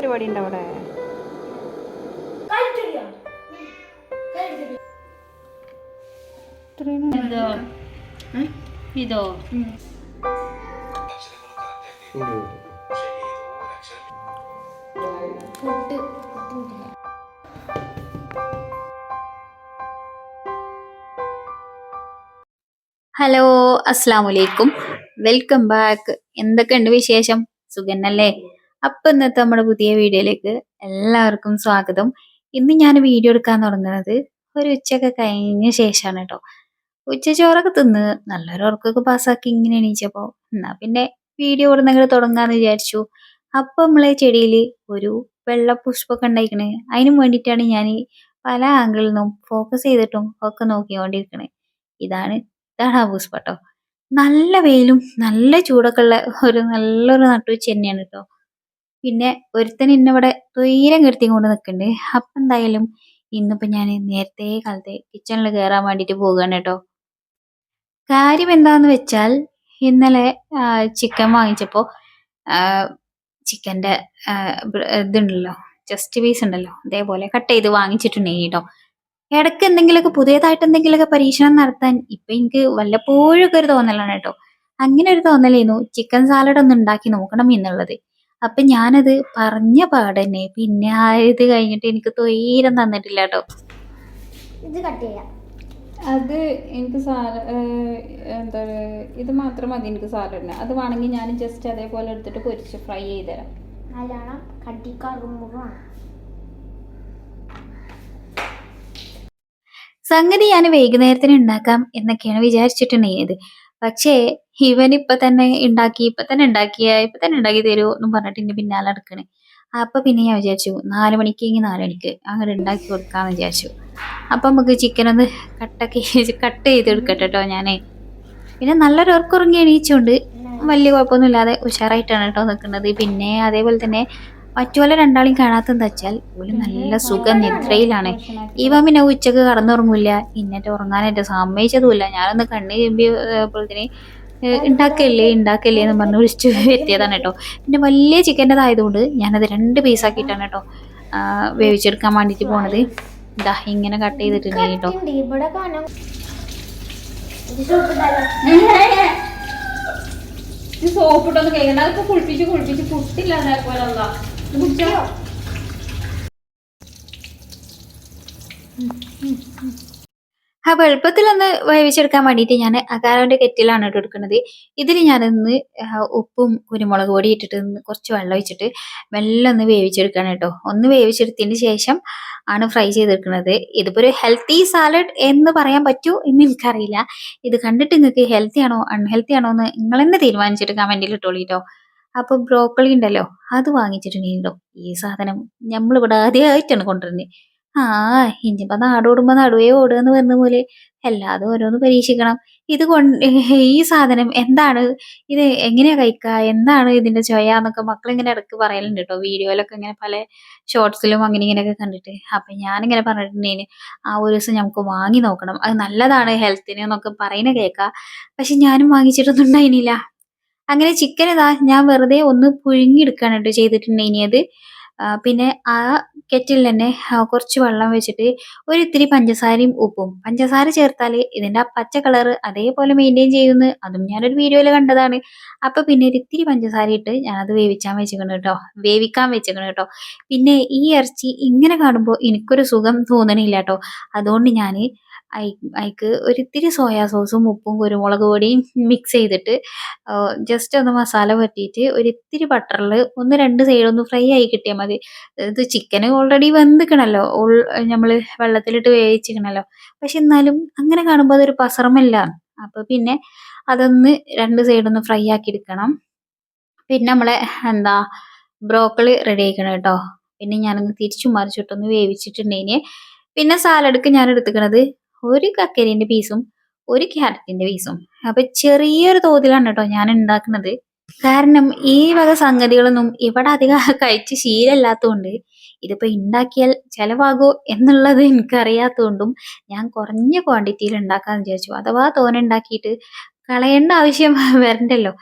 പരിപാടി ഉണ്ട് അവിടെ ഇതോ ഇതോ? ഹലോ അസ്സാം വലൈക്കും വെൽക്കം ബാക്ക്. എന്തൊക്കെയുണ്ട് വിശേഷം? സുഖന്നല്ലേ? അപ്പൊ ഇന്നത്തെ നമ്മുടെ പുതിയ വീഡിയോയിലേക്ക് എല്ലാവർക്കും സ്വാഗതം. ഇന്ന് ഞാൻ വീഡിയോ എടുക്കാൻ തുടങ്ങുന്നത് ഒരു ഉച്ചയൊക്കെ കഴിഞ്ഞ ശേഷമാണ് കേട്ടോ ഉച്ച ചോറൊക്കെ തിന്ന് നല്ലൊരു ഉറക്കൊക്കെ പാസ്സാക്കി ഇങ്ങനെ എണീച്ചപ്പോ എന്നാ പിന്നെ വീഡിയോ ഇവിടെ നിങ്ങൾ തുടങ്ങാന്ന് വിചാരിച്ചു. അപ്പൊ നമ്മളെ ചെടിയിൽ ഒരു വെള്ള പുഷ്പമൊക്കെ ഉണ്ടായിക്കണേ. അതിനും വേണ്ടിയിട്ടാണ് ഞാൻ പല ആംഗിളിൽ നിന്നും ഫോക്കസ് ചെയ്തിട്ടും ഒക്കെ നോക്കിക്കൊണ്ടിരിക്കണേ. ഇതാണ് ഇതാണ് ആ പുഷ്പട്ടോ നല്ല വെയിലും നല്ല ചൂടൊക്കെ ഉള്ള ഒരു നല്ലൊരു നട്ടുവെച്ച് തന്നെയാണ് കേട്ടോ പിന്നെ ഒരുത്തൻ ഇന്നിവിടെ തൊയ്രം കിടത്തി കൊണ്ട് നിൽക്കുന്നുണ്ട് അപ്പം എന്തായാലും ഇന്നിപ്പോൾ ഞാൻ നേരത്തെ കാലത്തെ കിച്ചണിൽ കയറാൻ വേണ്ടിയിട്ട് പോവുകയാണ് കേട്ടോ. കാര്യം എന്താന്ന് വെച്ചാൽ ഇന്നലെ ചിക്കൻ വാങ്ങിച്ചപ്പോൾ ചിക്കന്റെ ഇതുണ്ടല്ലോ ജസ്റ്റ് പീസ് ഉണ്ടല്ലോ അതേപോലെ കട്ട് ചെയ്ത് വാങ്ങിച്ചിട്ടുണ്ടെങ്കിൽ കേട്ടോ. ഇടയ്ക്ക് എന്തെങ്കിലുമൊക്കെ പുതിയതായിട്ട് എന്തെങ്കിലുമൊക്കെ പരീക്ഷണം നടത്താൻ ഇപ്പം എനിക്ക് വല്ലപ്പോഴും ഒക്കെ ഒരു തോന്നലാണ് കേട്ടോ. അങ്ങനെ ഒരു തോന്നലായിരുന്നു ചിക്കൻ സാലഡ് ഒന്ന് ഉണ്ടാക്കി നോക്കണം എന്നുള്ളത്. അപ്പൊ ഞാനത് പറഞ്ഞ പാടന്നെ. പിന്നെ ആ ഇത് കഴിഞ്ഞിട്ട് എനിക്ക് തൊയ്രം തന്നിട്ടില്ല കേട്ടോ ഇത് കട്ട് ചെയ്യാം. അത് എനിക്ക് സാല എന്താ ഇത് മാത്രം മതി എനിക്ക് സാലഡിന്. അത് വേണമെങ്കിൽ ഞാൻ ജസ്റ്റ് അതേപോലെ എടുത്തിട്ട് പൊരിച്ച് ഫ്രൈ ചെയ്ത് തരാം നല്ലോണം സംഗതി ഞാൻ വൈകുന്നേരത്തിന് ഉണ്ടാക്കാം എന്നൊക്കെയാണ് വിചാരിച്ചിട്ടുണ്ടായത് പക്ഷേ ഇവൻ ഇപ്പൊ തന്നെ ഉണ്ടാക്കി ഇപ്പൊ തന്നെ ഉണ്ടാക്കിയ ഇപ്പൊ തന്നെ ഉണ്ടാക്കി തരുമോ എന്നും പറഞ്ഞിട്ട് എന്റെ പിന്നാലെ നടക്കണേ. അപ്പൊ പിന്നെ ഞാൻ വിചാരിച്ചു നാല് മണിക്ക് എങ്കിൽ നാല് മണിക്ക് അങ്ങനെ ഉണ്ടാക്കി കൊടുക്കാന്ന് വിചാരിച്ചു. അപ്പൊ നമുക്ക് ചിക്കൻ ഒന്ന് കട്ടൊക്കെ കട്ട് ചെയ്ത് എടുക്കട്ടെ കേട്ടോ ഞാനേ. പിന്നെ നല്ലൊരു ഉറക്കുറങ്ങി എണീച്ചുകൊണ്ട് വലിയ കുഴപ്പമൊന്നുമില്ലാതെ ഉഷാറായിട്ടാണ് കേട്ടോ നിൽക്കുന്നത് പിന്നെ അതേപോലെ തന്നെ മറ്റുപോലെ രണ്ടാളെയും കാണാത്തെന്ന് വെച്ചാൽ ഒരു നല്ല സുഖ നിദ്രയിലാണ്. ഇവൻ പിന്നെ ഉച്ചയ്ക്ക് കടന്നുറങ്ങൂല ഇന്നിട്ട് ഉറങ്ങാനായിട്ട് സമ്മതിച്ചതുമില്ല. ഞാനൊന്ന് കണ്ണ് ചെമ്പിയപ്പോഴത്തേന് ഉണ്ടാക്കല്ലേ ഉണ്ടാക്കല്ലേ എന്ന് പറഞ്ഞ് വിളിച്ചു എത്തിയതാണ് കേട്ടോ. പിന്നെ വലിയ ചിക്കന്റെതായതുകൊണ്ട് ഞാനത് രണ്ട് പീസാക്കിയിട്ടാണ് കേട്ടോ വേവിച്ചെടുക്കാൻ വേണ്ടിയിട്ട് പോണത്. ഇതാ ഇങ്ങനെ കട്ട് ചെയ്തിട്ടുണ്ട് കേട്ടോ. സോപ്പിട്ടൊന്നും കേൾക്കണ്ട അതൊക്കെ കുളിപ്പിച്ച് കുളിപ്പിച്ച് പുട്ടില്ല അതേപോലെ അല്ല എളുപ്പത്തിൽ ഒന്ന് വേവിച്ചെടുക്കാൻ വേണ്ടിയിട്ട് ഞാൻ അകാരോന്റെ കെറ്റിലാണ് ഇട്ട് എടുക്കുന്നത്. ഇതിൽ ഞാനൊന്ന് ഉപ്പും കുരുമുളക് പൊടി ഇട്ടിട്ട് കുറച്ച് വെള്ളം ഒഴിച്ചിട്ട് മെല്ലെ ഒന്ന് വേവിച്ചെടുക്കണം കേട്ടോ. ഒന്ന് വേവിച്ചെടുത്തതിന് ശേഷം ആണ് ഫ്രൈ ചെയ്തെടുക്കുന്നത്. ഇതിപ്പോൾ ഒരു ഹെൽത്തി സാലഡ് എന്ന് പറയാൻ പറ്റൂ എന്ന് എനിക്കറിയില്ല. ഇത് കണ്ടിട്ട് നിങ്ങൾക്ക് ഹെൽത്തി ആണോ അൺഹെൽത്തി ആണോ എന്ന് നിങ്ങൾ തന്നെ തീരുമാനിച്ചിട്ട് കമന്റിൽ ഇട്ടോളൂ കേട്ടോ. അപ്പോൾ ബ്രോക്കളി ഉണ്ടല്ലോ അത് വാങ്ങിച്ചിട്ടുണ്ടെങ്കിലോ? ഈ സാധനം നമ്മളിവിടെ ആദ്യമായിട്ടാണ് കൊണ്ടുവരുന്നത് ആ ഇനിയിപ്പോ നാടോടുമ്പോ നടുവേ ഓടുക എന്ന് പറഞ്ഞ പോലെ എല്ലാതും ഓരോന്ന് പരീക്ഷിക്കണം. ഇത് കൊണ്ട് ഈ സാധനം എന്താണ്? ഇത് എങ്ങനെയാ കഴിക്കുക എന്താണ് ഇതിന്റെ ചൊയ എന്നൊക്കെ മക്കൾ ഇങ്ങനെ പറയലുണ്ട് കേട്ടോ. വീഡിയോയിലൊക്കെ ഇങ്ങനെ പല ഷോർട്സിലും അങ്ങനെ ഇങ്ങനെയൊക്കെ കണ്ടിട്ട്. അപ്പൊ ഞാനിങ്ങനെ പറഞ്ഞിട്ടുണ്ടെങ്കിൽ ആ ഒരു ദിവസം നമുക്ക് വാങ്ങി നോക്കണം. അത് നല്ലതാണ് ഹെൽത്തിന് എന്നൊക്കെ പറയുന്ന കേൾക്കാം പക്ഷെ ഞാനും വാങ്ങിച്ചിട്ടൊന്നും ഉണ്ടായിരുന്നില്ല അങ്ങനെ ചിക്കൻ ഇതാ ഞാൻ വെറുതെ ഒന്ന് പുഴുങ്ങിയെടുക്കുകയാണ് കേട്ടോ ചെയ്തിട്ടുണ്ടെങ്കിൽ പിന്നെ ആ കെറ്റിൽ തന്നെ കുറച്ച് വെള്ളം വെച്ചിട്ട് ഒരു ഇത്തിരി പഞ്ചസാരയും ഉപ്പും. പഞ്ചസാര ചേർത്താൽ ഇതിന്റെ ആ പച്ച കളർ അതേപോലെ മെയിന്റെയിൻ ചെയ്യുന്നു അതും ഞാനൊരു വീഡിയോയിൽ കണ്ടതാണ്. അപ്പോൾ പിന്നെ ഒരു ഇത്തിരി പഞ്ചസാര ഇട്ട് ഞാനത് വേവിച്ചാൻ വെച്ചേക്കണം കേട്ടോ. വേവിക്കാൻ വെച്ചേക്കണം കേട്ടോ. പിന്നെ ഈ ഇറച്ചി ഇങ്ങനെ കാണുമ്പോൾ എനിക്കൊരു സുഖം തോന്നണില്ല കേട്ടോ. അതുകൊണ്ട് ഞാൻ അതിക്ക് ഒരിത്തിരി സോയാ സോസും ഉപ്പും കുരുമുളക് പൊടിയും മിക്സ് ചെയ്തിട്ട് ജസ്റ്റ് ഒന്ന് മസാല പറ്റിയിട്ട് ഒരിത്തിരി ബട്ടറിൽ ഒന്ന് രണ്ട് സൈഡൊന്ന് ഫ്രൈ ആയി കിട്ടിയാൽ മതി. ഇത് ചിക്കൻ ഓൾറെഡി വെന്തിക്കണല്ലോ. നമ്മൾ വെള്ളത്തിലിട്ട് വേവിച്ചിക്കണല്ലോ. പക്ഷെ എന്നാലും അങ്ങനെ കാണുമ്പോൾ അതൊരു പസറമല്ല അപ്പോൾ പിന്നെ അതൊന്ന് രണ്ട് സൈഡൊന്ന് ഫ്രൈ ആക്കി എടുക്കണം. പിന്നെ നമ്മളെ എന്താ ബ്രോക്കളി റെഡി ആക്കണം കേട്ടോ പിന്നെ ഞാനൊന്ന് തിരിച്ചു മറിച്ചിട്ടൊന്ന് വേവിച്ചിട്ടുണ്ടെങ്കിൽ പിന്നെ സാലഡ്ക്ക് ഞാൻ എടുത്തുക്കണത് ഒരു കക്കരിന്റെ പീസും ഒരു ക്യാരറ്റിന്റെ പീസും അപ്പൊ ചെറിയൊരു തോതിലാണ് കേട്ടോ ഞാൻ ഉണ്ടാക്കുന്നത്. കാരണം ഈ വക സംഗതികളൊന്നും ഇവിടെ അധികം കഴിച്ച് ശീലമില്ലാത്തതുകൊണ്ട് ഇതിപ്പോ ഉണ്ടാക്കിയാൽ ചെലവാകോ എന്നുള്ളത് എനിക്കറിയാത്തതുകൊണ്ടും ഞാൻ കുറഞ്ഞ ക്വാണ്ടിറ്റിയിൽ ഉണ്ടാക്കാൻ വിചാരിച്ചു. അഥവാ തോനെ ഉണ്ടാക്കിയിട്ട് കളയേണ്ട ആവശ്യം വരണ്ടല്ലോ.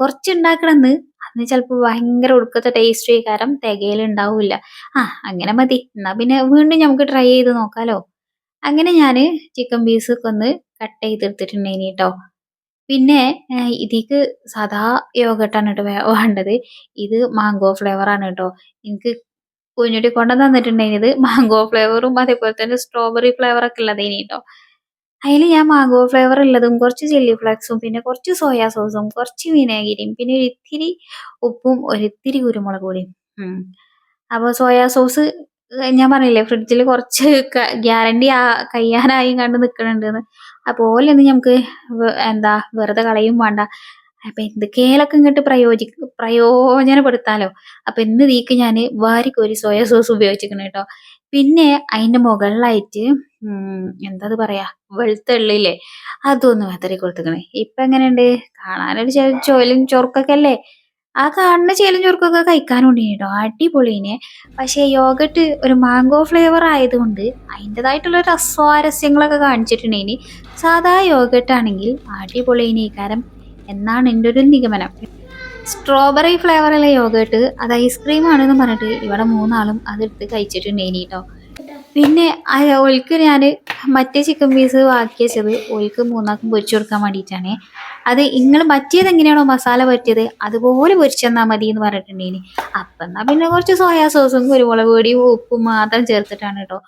കുറച്ച് ഉണ്ടാക്കണമെന്ന് അന്ന് ചിലപ്പോൾ ഭയങ്കര ഒടുക്കത്തെ ടേസ്റ്റ് കാരണം തികയിലുണ്ടാവില്ല. ആ അങ്ങനെ മതി. എന്നാ പിന്നെ വീണ്ടും നമുക്ക് ട്രൈ ചെയ്ത് നോക്കാലോ. അങ്ങനെ ഞാൻ ചിക്കൻ പീസ് ഒക്കെ ഒന്ന് കട്ട് ചെയ്തെടുത്തിട്ടുണ്ടായിനി കേട്ടോ പിന്നെ ഇതിക്ക് സാധാ യോഗട്ടാണ് കേട്ടോ വേണ്ടത്. ഇത് മാംഗോ ഫ്ലേവർ ആണ് കേട്ടോ എനിക്ക് കുഞ്ഞുട്ടി കൊണ്ടു തന്നിട്ടുണ്ടായിരുന്നത് മാംഗോ ഫ്ലേവറും അതേപോലെ തന്നെ സ്ട്രോബെറി ഫ്ലേവർ ഒക്കെ ഉള്ളതേനി കേട്ടോ അതിൽ ഞാൻ മാംഗോ ഫ്ലേവർ ഉള്ളതും കുറച്ച് ചില്ലി ഫ്ലേക്സും പിന്നെ കുറച്ച് സോയാ സോസും കുറച്ച് വിനാഗിരിയും പിന്നെ ഒരു ഇത്തിരി ഉപ്പും ഒരിത്തിരി കുരുമുളക് പൊടിയും. അപ്പോൾ സോയാ സോസ് ഞാൻ പറഞ്ഞില്ലേ ഫ്രിഡ്ജിൽ കുറച്ച് ഗ്യാരണ്ടി കയ്യാനായും കണ്ട് നിൽക്കണുണ്ടെന്ന് ഓലൊന്നും നമുക്ക് എന്താ വെറുതെ കളയും വേണ്ട. അപ്പൊ എന്തൊക്കെയൊക്കെ ഇങ്ങോട്ട് പ്രയോജി പ്രയോജനപ്പെടുത്താലോ. അപ്പൊ ഇന്ന് തീക്ക് ഞാൻ വാരിക്കോരി സോയ സോസ് ഉപയോഗിച്ചിരിക്കണം കേട്ടോ. പിന്നെ അതിന്റെ മുകളിലായിട്ട് എന്താ പറയാ വെളുത്തുള്ളില്ലേ അതൊന്ന് വെതറി കൊടുത്തിക്കണേ. ഇപ്പൊ എങ്ങനെയുണ്ട്? കാണാനൊരു ചോലും ചൊറുക്കൊക്കെ അല്ലേ? ആ കാണുന്ന ചേലും ചുർക്കൊക്കെ കഴിക്കാനുണ്ട് കേട്ടോ. അടിപൊളിനെ പക്ഷേ യോഗട്ട് ഒരു മാംഗോ ഫ്ലേവർ ആയതുകൊണ്ട് അതിന്റെതായിട്ടുള്ള ഒരു അസ്വാരസ്യങ്ങളൊക്കെ കാണിച്ചിട്ടുണ്ടെങ്കിൽ സാധാ യോഗട്ട് ആണെങ്കിൽ അടിപൊളിനെ കാരണം എന്നാണ് എന്റെ ഒരു നിഗമനം. സ്ട്രോബെറി ഫ്ലേവറുള്ള യോഗട്ട് അത് ഐസ്ക്രീം ആണെന്ന് പറഞ്ഞിട്ട് ഇവിടെ മൂന്നാളും അതെടുത്ത് കഴിച്ചിട്ടുണ്ടെങ്കിൽ കേട്ടോ. പിന്നെ ഓൽക്ക് ഞാൻ മറ്റേ ചിക്കൻ പീസ് ബാക്കി വെച്ചത് ഓൽക്ക് മൂന്നാൾക്കും പൊരിച്ചു കൊടുക്കാൻ വേണ്ടിയിട്ടാണ്. അത് നിങ്ങൾ പറ്റിയത് എങ്ങനെയാണോ മസാല പറ്റിയത് അതുപോലെ പൊരിച്ചെന്നാൽ മതി എന്ന് പറഞ്ഞിട്ടുണ്ടെങ്കിൽ അപ്പം എന്നാൽ പിന്നെ കുറച്ച് സോയാ സോസും കുരുമുളക് പൊടിയും ഉപ്പും മാത്രം ചേർത്തിട്ടാണ് കേട്ടോ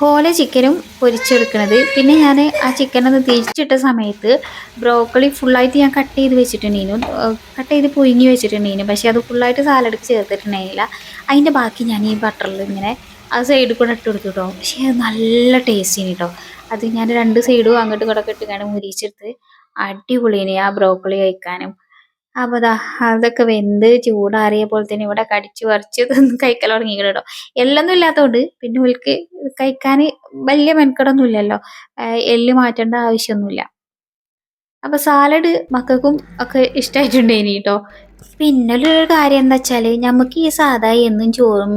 പോലെ ചിക്കനും പൊരിച്ചെടുക്കണത്. പിന്നെ ഞാൻ ആ ചിക്കൻ ഒന്ന് തിരിച്ചിട്ട സമയത്ത് ബ്രോക്കളി ഫുള്ളായിട്ട് ഞാൻ കട്ട് ചെയ്ത് വെച്ചിട്ടുണ്ടായിരുന്നു കട്ട് ചെയ്ത് പുഴുങ്ങി വെച്ചിട്ടുണ്ടായിരുന്നു പക്ഷേ അത് ഫുള്ളായിട്ട് സാലഡ് ചേർത്തിട്ടുണ്ടായില്ല. അതിന്റെ ബാക്കി ഞാൻ ഈ ബട്ടറിൽ ഇങ്ങനെ ആ സൈഡിൽ കൂടെ ഇട്ട് കൊടുത്തു കേട്ടോ പക്ഷേ നല്ല ടേസ്റ്റിന് കേട്ടോ അത് ഞാൻ രണ്ട് സൈഡും അങ്ങോട്ടും ഇങ്ങോട്ടൊക്കെ കാണാൻ മുരിച്ചെടുത്ത് അടിപൊളിയാണ് ആ ബ്രോക്കളി കഴിക്കാനും. അപ്പൊ ദാ അതൊക്കെ വെന്ത് ചൂടാറിയ പോലെ തന്നെ ഇവിടെ കടിച്ചു പറിച്ച് കഴിക്കാൻ കഴിക്കൽ തുടങ്ങി കേട്ടോ എല്ലൊന്നും ഇല്ലാത്തതുകൊണ്ട് പിന്നെ ഉൽക്ക് കഴിക്കാൻ വലിയ മെനക്കെടൊന്നും ഇല്ലല്ലോ. എല്ല് മാറ്റേണ്ട ആവശ്യമൊന്നുമില്ല. അപ്പൊ സാലഡ് മക്കൾക്കും ഒക്കെ ഇഷ്ടമായിട്ടുണ്ടേനി കേട്ടോ പിന്നെ ഒരു കാര്യം എന്താ വെച്ചാൽ നമുക്ക് ഈ സാധാ എന്നും ചോറും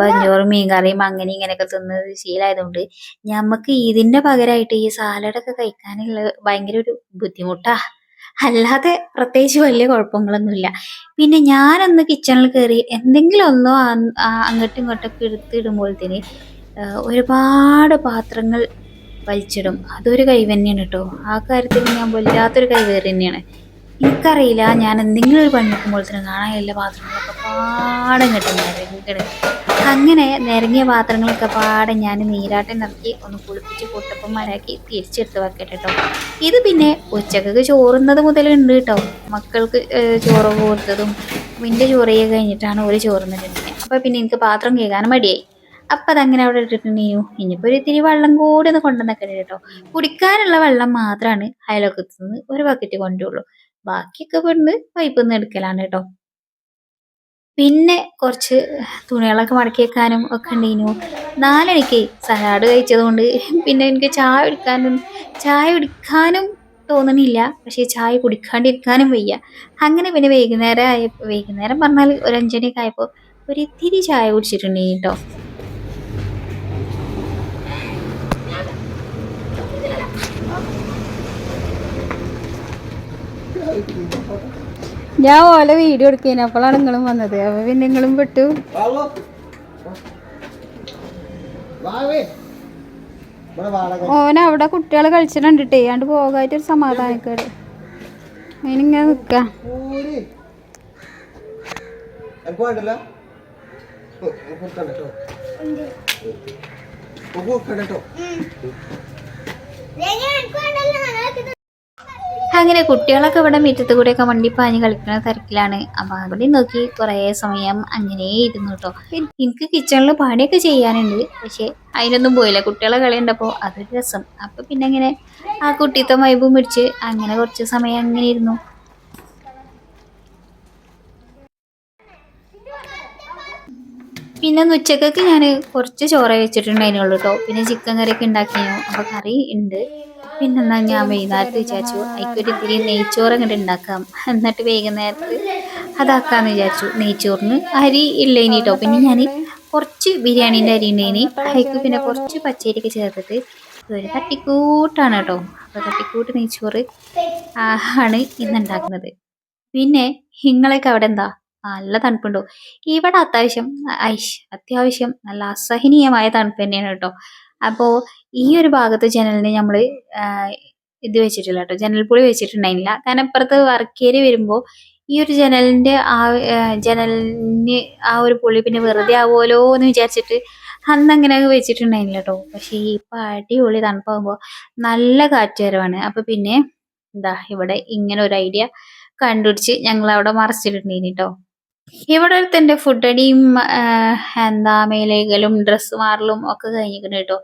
പഞ്ഞോറും മീൻകറിയും അങ്ങനെ ഇങ്ങനെയൊക്കെ തിന്നത് ശീലമായതുകൊണ്ട് നമുക്ക് ഇതിന്റെ പകരമായിട്ട് ഈ സാലഡൊക്കെ കഴിക്കാനുള്ള ഭയങ്കര ഒരു ബുദ്ധിമുട്ടാ. അല്ലാതെ പ്രത്യേകിച്ച് വലിയ കുഴപ്പങ്ങളൊന്നുമില്ല. പിന്നെ ഞാനൊന്ന് കിച്ചണിൽ കയറി എന്തെങ്കിലും ഒന്നോ അങ്ങോട്ടും ഇങ്ങോട്ടൊക്കെ എടുത്തിടുമ്പോഴത്തേന് ഒരുപാട് പാത്രങ്ങൾ വലിച്ചിടും. അതൊരു കൈവന്നെയാണ് കേട്ടോ. ആ കാര്യത്തിൽ ഞാൻ വല്ലാത്തൊരു കൈവേറി തന്നെയാണ്. എനിക്കറിയില്ല ഞാൻ എന്തെങ്കിലും ഒരു പണി എടുക്കുമ്പോഴത്തേനും കാണാൻ എല്ലാ പാത്രങ്ങളൊക്കെ പാടം നിരങ്ങണം അങ്ങനെ നിരങ്ങിയ പാത്രങ്ങളൊക്കെ പാടെ ഞാൻ നീരാട്ടം നിറക്കി ഒന്ന് കുളിപ്പിച്ച് പൊട്ടപ്പന്മാരാക്കി തിരിച്ചെടുത്ത് വെക്കട്ടെ കേട്ടോ ഇത് പിന്നെ ഉച്ചക്കൊക്കെ ചോറുന്നത് മുതലുണ്ട് കേട്ടോ മക്കൾക്ക് ചോറ് കൊടുത്തതും മിന്റെ ചോറ് ചെയ്യുക കഴിഞ്ഞിട്ടാണ് ഒരു ചോറുന്നിട്ടുണ്ടെങ്കിൽ അപ്പോൾ പിന്നെ എനിക്ക് പാത്രം കേൾക്കാനും മടിയായി. അപ്പം അതങ്ങനെ അവിടെ ഇട്ടിട്ടുണ്ടെങ്കിൽ ഇനിയിപ്പോൾ ഒരു ഇത്തിരി വെള്ളം കൂടി ഒന്ന് കൊണ്ടുവന്നൊക്കെ കേട്ടോ കുടിക്കാനുള്ള വെള്ളം മാത്രമാണ് അയലൊക്കെ ഒരു ബക്കറ്റ് കൊണ്ടുള്ളൂ. ബാക്കിയൊക്കെ വീണ്ട് പൈപ്പിൽ നിന്ന് എടുക്കലാണ് കേട്ടോ പിന്നെ കുറച്ച് തുണികളൊക്കെ മടക്കി വെക്കാനും ഒക്കെ ഉണ്ടായിരുന്നു നാലണിക്ക് സലാഡ് കഴിച്ചത് കൊണ്ട് പിന്നെ എനിക്ക് ചായ കുടിക്കാനും ചായ കുടിക്കാനും തോന്നണില്ല. പക്ഷേ ചായ കുടിക്കാണ്ടിരിക്കാനും വയ്യ. അങ്ങനെ പിന്നെ വൈകുന്നേരം ആയപ്പോൾ വൈകുന്നേരം പറഞ്ഞാൽ ഒരു അഞ്ചണിയൊക്കെ ആയപ്പോൾ ഒരു ഇത്തിരി ചായ കുടിച്ചിട്ടുണ്ടെങ്കിൽ കേട്ടോ ഞാൻ ഓലെ വീഡിയോ എടുക്കുന്നു അപ്പോഴാണ് നിങ്ങളും വന്നത്. അപ്പൊ പിന്നെ നിങ്ങളും വിട്ടു. ഓൻ അവിടെ കുട്ടികൾ കളിച്ചിട്ടുണ്ടിട്ടേ അണ്ട് പോകായിട്ടൊരു സമാധാനക്കേട്. അതിനിങ്ങനെ നിക്ക. കേട്ടോ. അങ്ങനെ കുട്ടികളൊക്കെ ഇവിടെ മുറ്റത്ത് വണ്ടി പാഞ്ഞ് കളിക്കുന്ന തിരക്കിലാണ്. അപ്പൊ അവിടെ നോക്കി കുറേ സമയം അങ്ങനെ ഇരുന്നു കേട്ടോ എനിക്ക് കിച്ചണിൽ പണിയൊക്കെ ചെയ്യാനുണ്ട്. പക്ഷെ അതിനൊന്നും പോയില്ല. കുട്ടികളെ കളി കണ്ടപ്പോ അതൊരു രസം. അപ്പൊ പിന്നെ അങ്ങനെ ആ കുട്ടിത്തെ മൈബും പിടിച്ച് അങ്ങനെ കുറച്ച് സമയം അങ്ങനെ ഇരുന്നു. പിന്നെ ഉച്ചക്കൊക്കെ ഞാൻ കുറച്ച് ചോറ് വെച്ചിട്ടുണ്ടായിരുന്നുള്ളൂ കേട്ടോ പിന്നെ ചിക്കൻ കറിയൊക്കെ ഉണ്ടാക്കിയോ അപ്പോൾ കറി ഉണ്ട്. പിന്നെന്നാ ഞാൻ വൈകുന്നേരത്ത് വിചാരിച്ചു അതിക്കൊരു ഇത്തിരി നെയ്ച്ചോറ് അങ്ങോട്ട് ഉണ്ടാക്കാം എന്നിട്ട് വൈകുന്നേരത്ത് അതാക്കാന്ന് വിചാരിച്ചു. നെയ്ച്ചോറിന് അരി ഇല്ലേനി കേട്ടോ പിന്നെ ഞാൻ കുറച്ച് ബിരിയാണീന്റെ അരി ഉണ്ടേനി അതിക്ക് പിന്നെ കുറച്ച് പച്ചരിക്ക് ചേർത്തിട്ട് ഒരു തട്ടിക്കൂട്ടാണ് കേട്ടോ. അപ്പോൾ തട്ടിക്കൂട്ട് നെയ്ച്ചോറ് ആണ് ഇന്ന് ഉണ്ടാക്കുന്നത് പിന്നെ നിങ്ങളൊക്കെ അവിടെ എന്താ? നല്ല തണുപ്പുണ്ടോ? ഇവിടെ അത്യാവശ്യം ഐഷ് അത്യാവശ്യം നല്ല അസഹനീയമായ തണുപ്പ് തന്നെയാണ് കേട്ടോ. അപ്പോൾ ഈ ഒരു ഭാഗത്ത് ജനലിന് നമ്മൾ ഇത് വെച്ചിട്ടില്ല കേട്ടോ ജനൽപ്പൊളി വെച്ചിട്ടുണ്ടായില്ല കാരണം ഇപ്പുറത്ത് വർക്കേരി വരുമ്പോൾ ഈ ഒരു ജനലിന്റെ ആ ജനലിന് ആ ഒരു പുളി പിന്നെ വെറുതെ ആവുമല്ലോ എന്ന് വിചാരിച്ചിട്ട് അന്ന് അങ്ങനെ വെച്ചിട്ടുണ്ടായില്ല കേട്ടോ പക്ഷേ ഇപ്പം അടിപൊളി തണുപ്പാകുമ്പോൾ നല്ല കാറ്റ് വരവാണ് അപ്പം പിന്നെ എന്താ ഇവിടെ ഇങ്ങനെ ഒരു ഐഡിയ കണ്ടുപിടിച്ച് ഞങ്ങൾ അവിടെ മറച്ചിട്ടുണ്ടായിരുന്നു കേട്ടോ ഇവിടെ ഫുഡ് ആ, എന്താ മേലേകലും ഡ്രസ്സ് മാറലും ഒക്കെ കഴിഞ്ഞിരിക്കുന്നു കേട്ടോ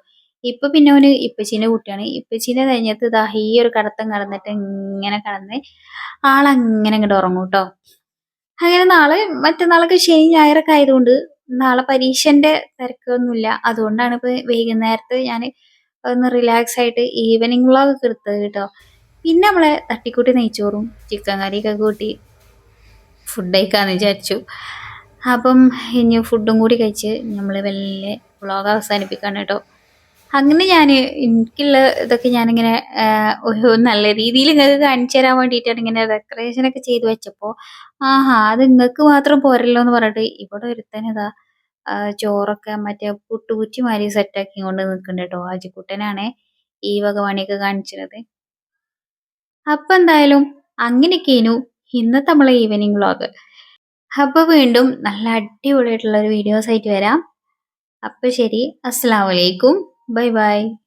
ഇപ്പൊ പിന്നെ ഒരു ഇപ്പച്ചീന്റെ കുട്ടിയാണ്. ഇപ്പച്ചീന്റെ കഴിഞ്ഞത് ഇതാ ഈ ഒരു കടത്തം കടന്നിട്ട് ഇങ്ങനെ കടന്ന് ആളങ്ങനെ ഇങ്ങോട്ട് ഉറങ്ങും കേട്ടോ അങ്ങനെ നാളെ മറ്റന്നാളൊക്കെ ശനി ഞായറൊക്കെ ആയതുകൊണ്ട് നാളെ പരീക്ഷന്റെ തിരക്കൊന്നുമില്ല. അതുകൊണ്ടാണ് ഇപ്പൊ വൈകുന്നേരത്ത് ഞാൻ ഒന്ന് റിലാക്സ് ആയിട്ട് ഈവനിങ് വ്ളോഗ് ഒക്കെ എടുത്തത് കേട്ടോ പിന്നെ നമ്മളെ തട്ടിക്കൂട്ടി നെയ്ച്ചോറും ചിക്കൻ കറിയൊക്കെ കൂട്ടി ഫുഡ് കഴിക്കാന്ന് വിചാരിച്ചു. അപ്പം ഇനി ഫുഡും കൂടി കഴിച്ച് നമ്മൾ വലിയ വ്ളോഗ് അവസാനിപ്പിക്കാണ് കേട്ടോ അങ്ങനെ ഞാൻ എനിക്കുള്ള ഇതൊക്കെ ഞാനിങ്ങനെ ഒരു നല്ല രീതിയിൽ നിങ്ങൾക്ക് കാണിച്ചു തരാൻ വേണ്ടിയിട്ടാണ് ഇങ്ങനെ ഡെക്കറേഷൻ ഒക്കെ ചെയ്ത് വെച്ചപ്പോൾ ആഹാ അത് നിങ്ങൾക്ക് മാത്രം പോരല്ലോ എന്ന് പറഞ്ഞിട്ട് ഇവിടെ ഒരുത്തനിതാ ചോറൊക്കെ മറ്റേ പുട്ടുകുറ്റി മാതിരി സെറ്റാക്കി കൊണ്ട് നിൽക്കുന്നുണ്ട് കേട്ടോ ആജിക്കുട്ടനാണ് ഈ വക പണിയൊക്കെ കാണിച്ചത് അപ്പൊ എന്തായാലും അങ്ങനെയൊക്കെയായിരുന്നു ഇന്നത്തെ നമ്മളെ ഈവനിങ് വ്ളോഗ് അപ്പൊ വീണ്ടും നല്ല അടിപൊളിയായിട്ടുള്ള ഒരു വീഡിയോസ് ആയിട്ട് വരാം. അപ്പൊ ശരി അസ്സലാമു അലൈക്കും. Bye bye.